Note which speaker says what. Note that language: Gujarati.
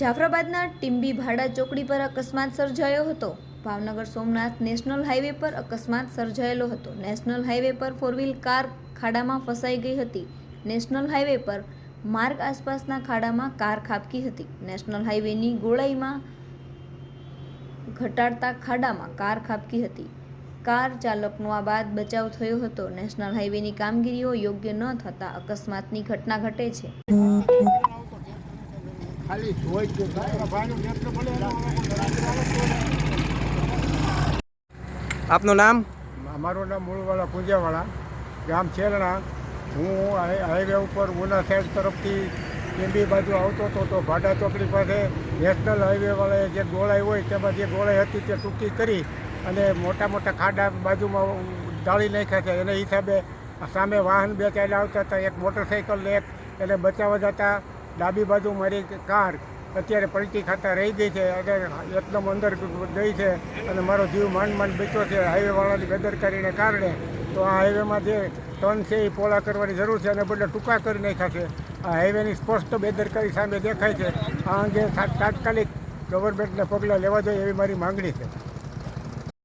Speaker 1: જાફરાબાદના ટીમ્બી ભાડ ચોકડી પર અકસ્માત સર્જાયો. હતો. ભાવનગર સોમનાથ નેશનલ હાઈવે પર અકસ્માત સર્જાયેલો હતો. National highway four wheel car car ખાડામાં ફસાઈ ગઈ હતી. નેશનલ હાઈવે પર માર્ગ આસપાસના ખાડામાં કાર ખાબકી હતી. નેશનલ હાઈવેની ગોળાઈમાં ઘટાડતા ખાડામાં કાર ખાબકી હતી. કાર ચાલકનો આ બાદ બચાવ થયો હતો. નેશનલ હાઈવેની કામગીરીઓ યોગ્ય ન થતાં અકસ્માતની ઘટના ઘટે છે.
Speaker 2: ખાલી જોઈ જ
Speaker 3: આપનું નામ?
Speaker 2: મારું નામ મૂળવાળા પૂંજાવાળા ગામ છેલણા. હું હાઈ- હાઈવે ઉપર ઉના સાઈડ તરફથી ટીંબી બાજુ આવતો હતો તો ભાડા ચોકડી પાસે નેશનલ હાઈવેવાળાએ જે ગોળાઈ હોય તેમાં જે ગોળાઈ હતી તે ટૂંકી કરી અને મોટા મોટા ખાડા બાજુમાં ઢાળી નાખ્યા છે. એના હિસાબે સામે વાહન બે ચાલ્યા આવતા હતા. એક મોટરસાઇકલ એક એને બચાવવા જતા ડાબી બાજુ મારી કાર અત્યારે પલટી ખાતા રહી ગઈ છે. અને એકદમ અંદર ગઈ છે અને મારો જીવ માંડ માંડ બચ્યો છે હાઈવેવાળાની બેદરકારીને કારણે. તો આ હાઈવેમાં જે ટર્ન છે એ પોળા કરવાની જરૂર છે અને બદલે ટૂંકા કરી નાખ્યા છે. આ હાઈવેની સ્પષ્ટ બેદરકારી સામે દેખાય છે. આ અંગે તાત્કાલિક ગવર્મેન્ટને પગલાં લેવા જોઈએ એવી મારી માંગણી છે.